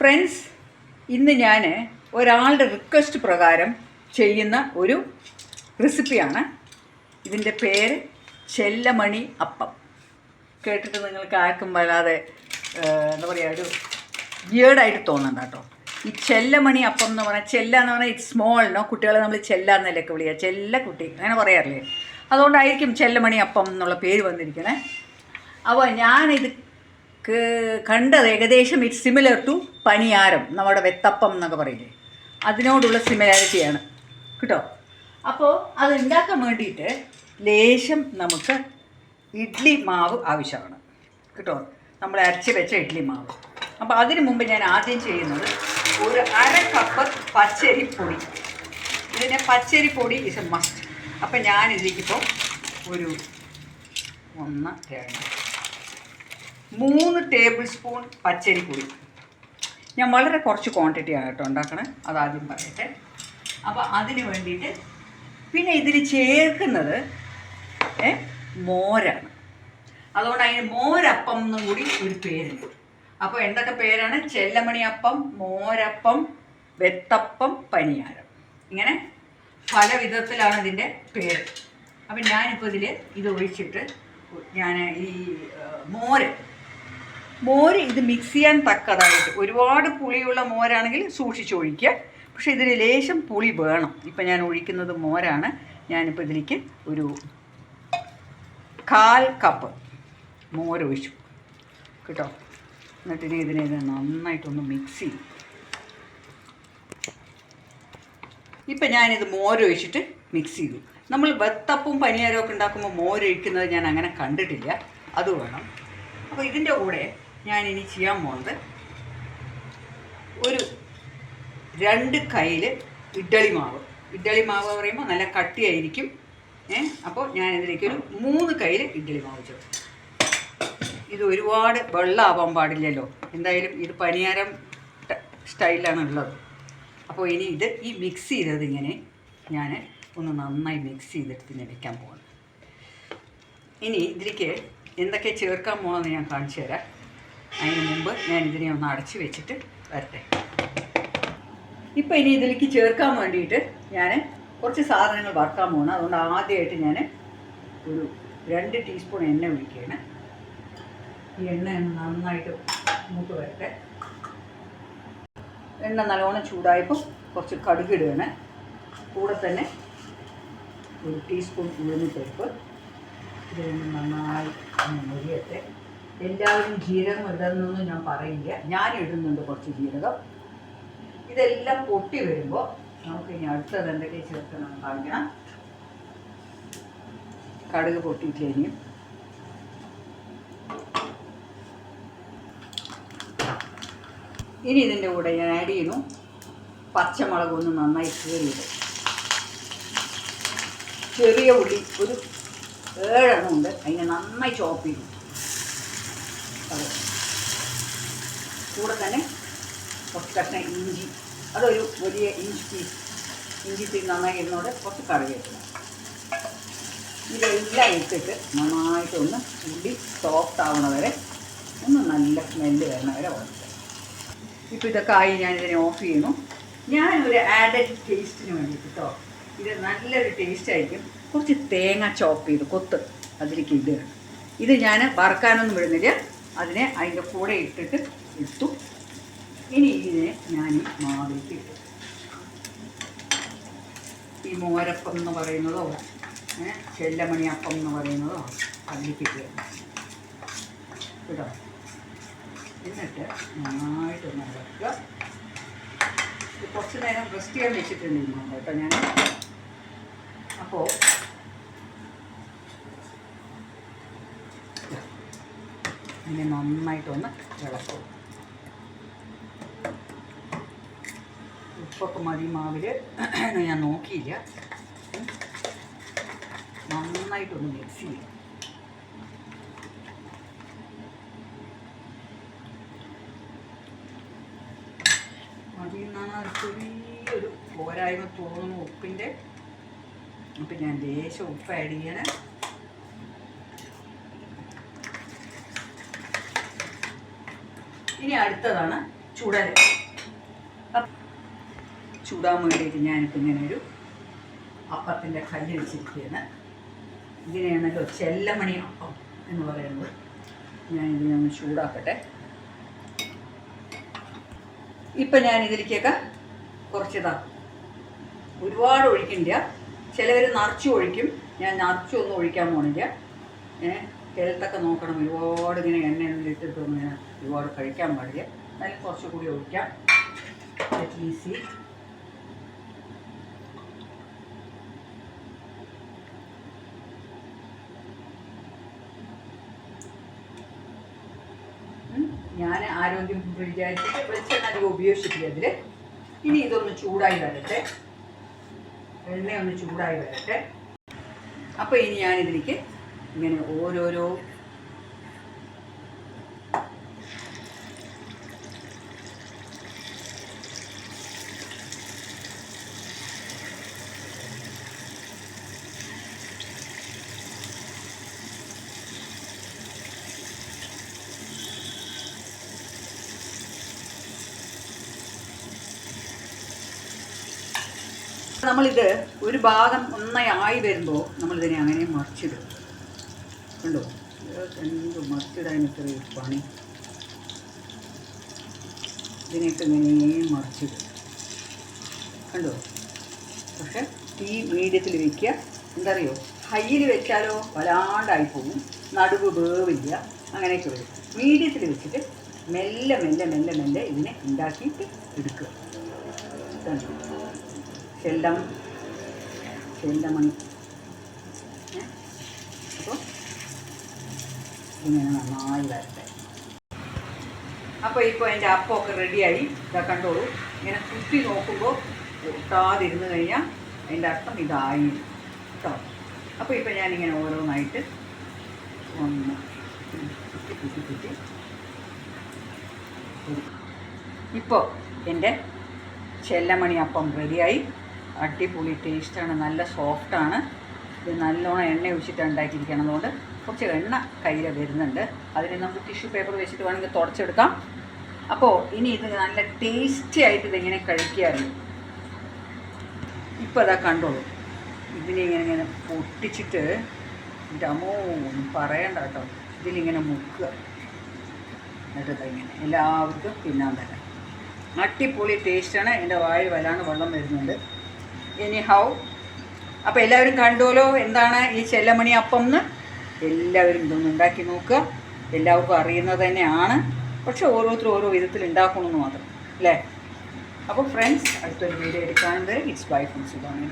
Friends ഇന്ന് ഞാൻ ഒരാളുടെ റിക്വസ്റ്റ് പ്രകാരം ചെയ്യുന്ന ഒരു റെസിപ്പിയാണ് ഇതിന്റെ പേര് ചെല്ലമണി അപ്പം. കേട്ടിട്ട് നിങ്ങൾക്ക് ആർക്കും വല്ലാതെ എന്താ പറയുക ഒരു വിയേർഡായിട്ട് തോന്നണ്ട കേട്ടോ. ഈ ചെല്ലമണി അപ്പം എന്ന് പറഞ്ഞാൽ ചെല്ല എന്ന് പറഞ്ഞാൽ ഇറ്റ്സ് സ്മോൾ നോ കുട്ടികളെ നമ്മൾ ചെല്ല എന്നല്ലൊക്കെ വിളിക്കുക ചെല്ല കുട്ടി അങ്ങനെ പറയാറില്ലേ? അതുകൊണ്ടായിരിക്കും ചെല്ലമണി അപ്പം എന്നുള്ള പേര് വന്നിരിക്കണേ. അപ്പോൾ ഞാനിത് കണ്ടത് ഏകദേശം ഇറ്റ്സ് സിമിലർ ടു പണിയാരം നമ്മുടെ വെത്തപ്പം എന്നൊക്കെ പറയില്ലേ? അതിനോടുള്ള സിമിലാരിറ്റിയാണ്. കേട്ടോ? അപ്പോൾ അത് ഉണ്ടാക്കാൻ വേണ്ടിയിട്ട് ലേശം നമുക്ക് ഇഡ്ഡലി മാവ് ആവശ്യമാണ്. കേട്ടോ? നമ്മൾ അരച്ച് വെച്ച ഇഡ്ഡലി മാവ്. അപ്പോൾ അതിന് മുമ്പ് ഞാൻ ആദ്യം ചെയ്യുന്നത് ഒരു അര കപ്പ് പച്ചരിപ്പൊടി ഇതിന് പച്ചരിപ്പൊടി ഇസ് എ മസ്റ്റ് അപ്പം ഞാൻ ഇതിലേക്കിപ്പോൾ ഒരു ഒന്ന് രണ്ട് മൂന്ന് ടേബിൾ സ്പൂൺ പച്ചരിപ്പൊടി ഞാൻ വളരെ കുറച്ച് ക്വാണ്ടിറ്റിയാണ് കേട്ടോ ഉണ്ടാക്കണേ. അതാദ്യം പറയട്ടെ. അപ്പോൾ അതിന് വേണ്ടിയിട്ട് പിന്നെ ഇതിൽ ചേർക്കുന്നത് മോരാണ്. അതുകൊണ്ട് അതിന് മോരപ്പം എന്നും കൂടി ഒരു പേരുണ്ട്. അപ്പോൾ എന്തൊക്കെ പേരാണ്? ചെല്ലമണിയപ്പം മോരപ്പം വെത്തപ്പം പനിയാരം. ഇങ്ങനെ പല വിധത്തിലാണ് ഇതിന്റെ പേര്. അപ്പം ഞാനിപ്പോൾ ഇതിൽ ഇത് ഒഴിച്ചിട്ട് ഞാൻ ഈ മോര് മോര് ഇത് മിക്സ് ചെയ്യാൻ തക്കതായിട്ട്. ഒരുപാട് പുളിയുള്ള മോരാണെങ്കിൽ സൂക്ഷിച്ചൊഴിക്കുക പക്ഷേ ഇതിന് ലേശം പുളി വേണം. ഇപ്പം ഞാൻ ഒഴിക്കുന്നത് മോരാണ്. ഞാനിപ്പോൾ ഇതിലേക്ക് ഒരു കാൽ കപ്പ് മോരൊഴിച്ചു കേട്ടോ? എന്നിട്ട് ഇനി ഇതിനെ ഇത് നന്നായിട്ടൊന്ന് മിക്സ് ചെയ്യും. ഇപ്പം ഞാനിത് മോരൊഴിച്ചിട്ട് മിക്സ് ചെയ്തു. നമ്മൾ വെത്തപ്പും പനിയാരവും ഒക്കെ ഉണ്ടാക്കുമ്പോൾ മോരൊഴിക്കുന്നത് ഞാൻ അങ്ങനെ കണ്ടിട്ടില്ല. അത് വേണം. അപ്പോൾ ഇതിന്റെ കൂടെ ഞാൻ ഇനി ചെയ്യാൻ പോകുന്നത് ഒരു രണ്ട് കയ്യിൽ ഇഡ്ഡലി മാവ്. ഇഡ്ഡലി മാവ് പറയുമ്പോൾ നല്ല കട്ടിയായിരിക്കും. ഏ അപ്പോൾ ഞാൻ ഇതിലേക്ക് ഒരു മൂന്ന് കയ്യിൽ ഇഡ്ഡലി മാവ് ചേർക്കും ഇത് ഒരുപാട് വെള്ളമാവാൻ പാടില്ലല്ലോ. എന്തായാലും ഇത് പനിയാരം സ്റ്റൈലാണ് ഉള്ളത്. അപ്പോൾ ഇനി ഇത് ഈ മിക്സ് ചെയ്തത് ഇങ്ങനെ ഞാൻ ഒന്ന് നന്നായി മിക്സ് ചെയ്തിട്ട് പിന്നെ വയ്ക്കാൻ ഇനി ഇതിലേക്ക് എന്തൊക്കെ ചേർക്കാൻ പോകണമെന്ന് ഞാൻ കാണിച്ചു തരാം. അതിന് മുമ്പ് ഞാൻ ഇതിനെ ഒന്ന് അടച്ച് വെച്ചിട്ട് വരട്ടെ. ഇപ്പം ഇനി ഇതിലേക്ക് ചേർക്കാൻ വേണ്ടിയിട്ട് ഞാൻ കുറച്ച് സാധനങ്ങൾ വറുക്കാൻ പോകണം അതുകൊണ്ട് ആദ്യമായിട്ട് ഞാൻ ഒരു രണ്ട് ടീസ്പൂൺ എണ്ണ ഒഴിക്കുകയാണ്. ഈ എണ്ണ നന്നായിട്ട് മൂത്ത് വരട്ടെ. എണ്ണ നല്ലോണം ചൂടായപ്പോൾ കുറച്ച് കടുകിടുകയാണ് കൂടെ തന്നെ ഒരു ടീസ്പൂൺ ഉഴുന്നിപ്പരിപ്പ് ഇത് നന്നായി മുരിയട്ടെ. എല്ലാവരും ജീരകം ഇടുന്നൊന്നും ഞാൻ പറയില്ല ഞാൻ ഇടുന്നുണ്ട് കുറച്ച് ജീരകം. ഇതെല്ലാം പൊട്ടി വരുമ്പോൾ നമുക്ക് ഇനി അടുത്തത് എന്തൊക്കെ ചേർക്കണം കാണിക്കണം കടുക് പൊട്ടിയിട്ട് ഇനിയും ഇനി ഇതിന്റെ കൂടെ ഞാൻ ആഡ് ചെയ്യുന്നു. പച്ചമുളക് ഒന്ന് നന്നായി കീറിയിട്ട്. ചെറിയ ഉള്ളി ഒരു ഏഴെണ്ണം ഉണ്ട്. അതിനെ നന്നായി ചോപ്പ് ചെയ്തു. കൂടെ തന്നെ കുറച്ച് കഷ്ണം ഇഞ്ചി. അതൊരു വലിയ ഇഞ്ചി പീസ് ഇഞ്ചി പീസ് നന്നായി ഇരുന്നോടെ കുറച്ച് കറിവേപ്പില. ഇതെല്ലാം ഇട്ടിട്ട് നന്നായിട്ടൊന്ന് ഉള്ളി സോഫ്റ്റ് ആവണ വരെ ഒന്ന് നല്ല സ്മെല്ല് വരണ വരെ വറുക്കുക. ഇപ്പോൾ ഇതൊക്കെ ആയി ഞാനിതിനെ ഓഫ് ചെയ്യുന്നു. ഞാനൊരു ആഡഡ് ടേസ്റ്റിന് വേണ്ടിയിട്ട് കേട്ടോ ഇത് നല്ലൊരു ടേസ്റ്റ് ആയിരിക്കും. കുറച്ച് തേങ്ങ ചോപ്പ് ചെയ്ത് കൊത്ത് അതിലേക്ക് ഇടുകയാണ് ഇത് ഞാൻ വറക്കാനൊന്നും വിടുന്നില്ല. അതിനെ അതിന്റെ കൂടെ ഇട്ടിട്ട് ഇട്ടു. ഇനി ഇതിനെ ഞാൻ മാവിലേക്ക് ഇട്ടു. ഈ മോരപ്പം എന്ന് പറയുന്നതോ ചെല്ലമണി അപ്പം എന്ന് പറയുന്നതോ അതിലേക്ക് ഇട്ടു. കേട്ടോ? എന്നിട്ട് നന്നായിട്ട് നടക്കുക കുറച്ച് നേരം റെസ്റ്റ് ചെയ്യാൻ വെച്ചിട്ടുണ്ട് കേട്ടോ ഞാൻ അപ്പോൾ ഇതിനെ നന്നായിട്ടൊന്ന് ഇളക്കും ഉപ്പൊക്കെ മതി മാവിൽ ഞാൻ നോക്കിയില്ല. നന്നായിട്ടൊന്ന് മിക്സ് ചെയ്യും. നിന്നാണ് ഒരു ചെറിയൊരു പോരായ്മ തോന്നുന്നു ഉപ്പിന്റെ അപ്പം ഞാൻ ലേശം ഉപ്പ് ആഡ് ചെയ്യണേ. ഇനി അടുത്തതാണ് ചൂടാൻ ചൂടാൻ വേണ്ടിയിട്ട് ഞാനിപ്പോൾ ഇങ്ങനെ ഒരു അപ്പത്തിന്റെ കല്ല് വെച്ചിരിക്കുകയാണ് ഇതിനെയാണല്ലോ ചെല്ലമണി അപ്പം എന്ന് പറയുന്നത് ഞാനിതിനെ ഒന്ന് ചൂടാക്കട്ടെ. ഇപ്പം ഞാൻ ഇതിലേക്കൊക്കെ കുറച്ചിതാ. ഒരുപാട് ഒഴിക്കണ്ട ചിലവർ നിറച്ച് ഒഴിക്കും. ഞാൻ നിറച്ചൊന്നും ഒഴിക്കാൻ പോണില്ല. ഏ ഹെൽത്തൊക്കെ നോക്കണം. ഒരുപാട് ഇങ്ങനെ എണ്ണ ഇട്ടിട്ടൊന്നും ഇങ്ങനെ ഒരുപാട് കഴിക്കാൻ പാടില്ല. അതിൽ കുറച്ചുകൂടി ഒഴിക്കാം. ഈസി ഞാൻ ആരോഗ്യം വിചാരിച്ചിട്ട് വെളിച്ചെണ്ണ അധികം ഉപയോഗിച്ചിട്ടില്ല അതിൽ ഇനി ഇതൊന്ന് ചൂടായി വരട്ടെ. എണ്ണ ഒന്ന് ചൂടായി വരട്ടെ. അപ്പോൾ ഇനി ഞാനിതിലേക്ക് ഇങ്ങനെ ഓരോരോ നമ്മളിത് ഒരു ഭാഗം ഒന്നായി ആയി വരുമ്പോൾ നമ്മളിതിനെ അങ്ങനെ മറിച്ചിടും. കണ്ടോ? എന്ത് മറിച്ചിടാൻ ഇത്ര പണി? ഇതിനെയൊക്കെ ഇങ്ങനെ മറിച്ചിടും. കണ്ടോ? പക്ഷെ തീ മീഡിയത്തിൽ വയ്ക്കുക എന്താ അറിയോ ഹൈയിൽ വെച്ചാലോ വല്ലാണ്ടായി പോകും നടുവ് വേവില്ല. അങ്ങനെയൊക്കെ വരും. മീഡിയത്തിൽ വെച്ചിട്ട് മെല്ലെ മെല്ലെ മെല്ലെ മെല്ലെ ഇതിനെ ഉണ്ടാക്കിയിട്ട് എടുക്കുക. കണ്ടോ ചെണ്ടമണി. അപ്പോൾ ഇങ്ങനെ നന്നായി വരട്ടെ. അപ്പോൾ ഇപ്പോൾ എന്റെ അപ്പമൊക്കെ റെഡിയായി. ഇതാ കണ്ടോളൂ. ഇങ്ങനെ കുത്തി നോക്കുമ്പോൾ ഒട്ടാതിരുന്ന് കഴിഞ്ഞാൽ അതിന്റെ അർത്ഥം ഇതായി. കേട്ടോ? അപ്പോൾ ഇപ്പോൾ ഞാനിങ്ങനെ ഓരോന്നായിട്ട് ഒന്ന് കുത്തി കുത്തി കുത്തി ഇപ്പോൾ എന്റെ ചെല്ലമണി അപ്പം റെഡിയായി. അടിപൊളി ടേസ്റ്റാണ് നല്ല സോഫ്റ്റാണ്. ഇത് നല്ലോണം എണ്ണ ഒഴിച്ചിട്ട് ഉണ്ടാക്കിയിരിക്കണം അതുകൊണ്ട് കുറച്ച് എണ്ണ കയ്യിൽ വരുന്നുണ്ട്. അതിന് നമുക്ക് ടിഷ്യൂ പേപ്പർ വെച്ചിട്ട് വേണമെങ്കിൽ തുടച്ചെടുക്കാം. അപ്പോൾ ഇനി ഇത് നല്ല ടേസ്റ്റി ആയിട്ട് ഇതെങ്ങനെ കഴിക്കാറില്ല ഇപ്പോൾ അതാ കണ്ടോളൂ. ഇതിനെ ഇങ്ങനെ ഇങ്ങനെ പൊട്ടിച്ചിട്ട് അമ്മോ ഒന്നും പറയണ്ട കേട്ടോ. ഇതിലിങ്ങനെ മുക്കുക. എന്നിട്ട് ഇങ്ങനെ എല്ലാവർക്കും തിന്നാൻ തരാം. അടിപൊളി ടേസ്റ്റാണ് എന്റെ വായിൽ വല്ലാണ്ട് വെള്ളം വരുന്നുണ്ട്. ഇനി ഹൗ അപ്പോൾ എല്ലാവരും കണ്ടുവല്ലോ എന്താണ് ഈ ചെല്ലമണി അപ്പം എന്ന് എല്ലാവരും ഇതൊന്ന് ഉണ്ടാക്കി നോക്കുക. എല്ലാവർക്കും അറിയുന്നത് തന്നെയാണ്. പക്ഷെ ഓരോരുത്തരും ഓരോ വിധത്തിൽ ഉണ്ടാക്കണമെന്ന് മാത്രം അല്ലേ? അപ്പോൾ ഫ്രണ്ട്സ് അടുത്തൊരു വീഡിയോ എടുക്കാൻ വരെ ഇറ്റ്സ് ബൈ ഫ്രണ്ട്സ് ഇതാണ്